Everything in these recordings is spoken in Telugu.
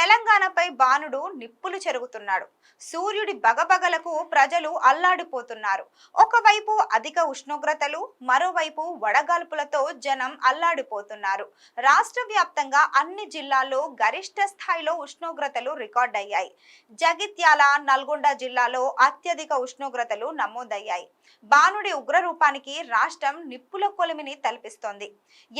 తెలంగాణపై బాణుడు నిప్పులు చెరుగుతున్నాడు. సూర్యుడి బగబగలకు ప్రజలు అల్లాడిపోతున్నారు. ఒకవైపు అధిక ఉష్ణోగ్రతలు మరోవైపు వడగాల్పులతో జనం అల్లాడిపోతున్నారు. రాష్ట్ర వ్యాప్తంగా అన్ని జిల్లాల్లో గరిష్ట స్థాయిలో ఉష్ణోగ్రతలు రికార్డయ్యాయి. జగిత్యాల నల్గొండ జిల్లాలో అత్యధిక ఉష్ణోగ్రతలు నమోదయ్యాయి. బాణుడి ఉగ్రరూపానికి రాష్ట్రం నిప్పుల కొలిమిని తలపిస్తోంది.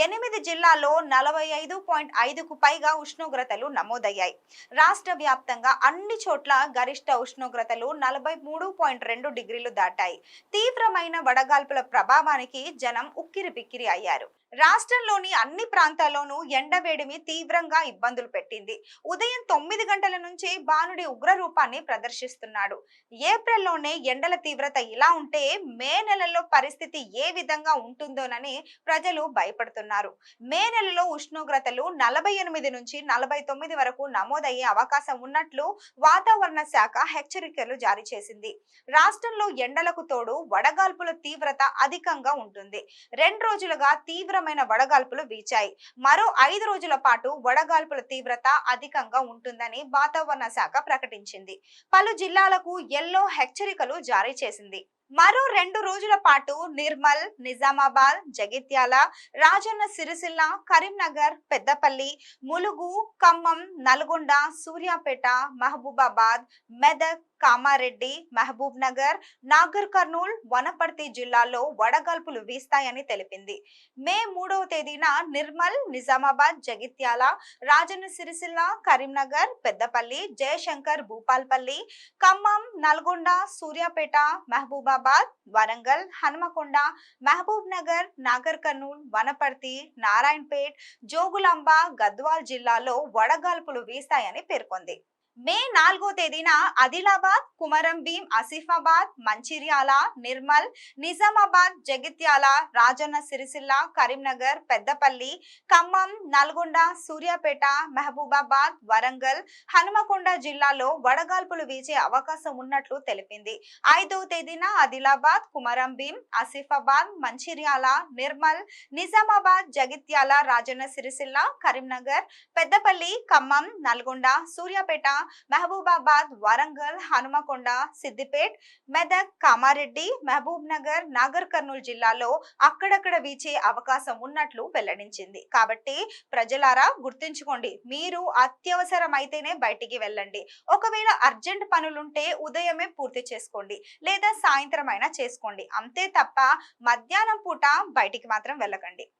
ఎనిమిది జిల్లాల్లో నలభై ఐదు పాయింట్ ఐదుకు పైగా ఉష్ణోగ్రతలు నమోదయ్యాయి. రాష్ట్ర వ్యాప్తంగా అన్ని చోట్ల గరిష్ట ఉష్ణోగ్రతలు నలభై మూడు పాయింట్ రెండు డిగ్రీలు దాటాయి. తీవ్రమైన వడగాల్పుల ప్రభావానికి జనం ఉక్కిరి బిక్కిరి అయ్యారు. రాష్ట్రంలోని అన్ని ప్రాంతాల్లోనూ ఎండవేడిమి తీవ్రంగా ఇబ్బందులు పెట్టింది. ఉదయం తొమ్మిది గంటల నుంచి బాణుడి ఉగ్ర రూపాన్ని ప్రదర్శిస్తున్నాడు. ఏప్రిల్లోనే ఎండల తీవ్రత ఇలా ఉంటే మే నెలలో పరిస్థితి ఏ విధంగా ఉంటుందోనని ప్రజలు భయపడుతున్నారు. మే నెలలో ఉష్ణోగ్రతలు నలభై ఎనిమిది నుంచి నలభై తొమ్మిది వరకు నమోదయ్యే అవకాశం ఉన్నట్లు వాతావరణ శాఖ హెచ్చరికలు జారీ చేసింది. రాష్ట్రంలో ఎండలకు తోడు వడగాల్పుల తీవ్రత అధికంగా ఉంటుంది. రెండు రోజులుగా తీవ్ర తీవ్రమైన వడగాల్పులు వీచాయి. మరో ఐదు రోజుల పాటు వడగాల్పుల తీవ్రత అధికంగా ఉంటుందని వాతావరణ శాఖ ప్రకటించింది. పలు జిల్లాలకు ఎల్లో హెచ్చరికలు జారీ చేసింది. మరో రెండు రోజుల పాటు నిర్మల్ నిజామాబాద్ జగిత్యాల రాజన్న సిరిసిల్ల కరీంనగర్ పెద్దపల్లి ములుగు ఖమ్మం నల్గొండ సూర్యాపేట మహబూబాబాద్ మెదక్ కామారెడ్డి మహబూబ్ నగర్ నాగర్ కర్నూల్ వనపర్తి జిల్లాల్లో వడగాల్పులు వీస్తాయని తెలిపింది. మే మూడవ తేదీన నిర్మల్ నిజామాబాద్ జగిత్యాల రాజన్న సిరిసిల్ల కరీంనగర్ పెద్దపల్లి జయశంకర్ భూపాల్పల్లి ఖమ్మం నల్గొండ సూర్యాపేట మహబూబాబాద్ వరంగల్ హనుమకొండ మహబూబ్ నగర్ నాగర్ కర్నూల్ వనపర్తి నారాయణపేట్ జోగులాంబ గద్వాల్ జిల్లాలో వడగాల్పులు వీస్తాయని పేర్కొంది. మే నాలుగో తేదీన ఆదిలాబాద్ కుమరం భీం ఆసిఫాబాద్ మంచిర్యాల నిర్మల్ నిజామాబాద్ జగిత్యాల రాజన్న సిరిసిల్ల కరీంనగర్ పెద్దపల్లి ఖమ్మం నల్గొండ సూర్యాపేట మహబూబాబాద్ వరంగల్ హనుమకొండ జిల్లాలో వడగాల్పులు వీచే అవకాశం ఉన్నట్లు తెలిపింది. ఐదవ తేదీన ఆదిలాబాద్ కుమరం భీం ఆసిఫాబాద్ మంచిర్యాల నిర్మల్ నిజామాబాద్ జగిత్యాల రాజన్న సిరిసిల్ల కరీంనగర్ పెద్దపల్లి ఖమ్మం నల్గొండ సూర్యాపేట మహబూబాబాద్ వరంగల్ హనుమకొండ సిద్దిపేట్ మెదక్ కామారెడ్డి మహబూబ్ నగర్ నాగర్ కర్నూలు జిల్లాలో అక్కడక్కడ వీచే అవకాశం ఉన్నట్లు వెల్లడించింది. కాబట్టి ప్రజలారా గుర్తుంచుకోండి మీరు అత్యవసరమైతేనే బయటికి వెళ్ళండి. ఒకవేళ అర్జెంట్ పనులుంటే ఉదయమే పూర్తి చేసుకోండి లేదా సాయంత్రం అయినా చేసుకోండి. అంతే తప్ప మధ్యాహ్నం పూట బయటికి మాత్రం వెళ్ళకండి.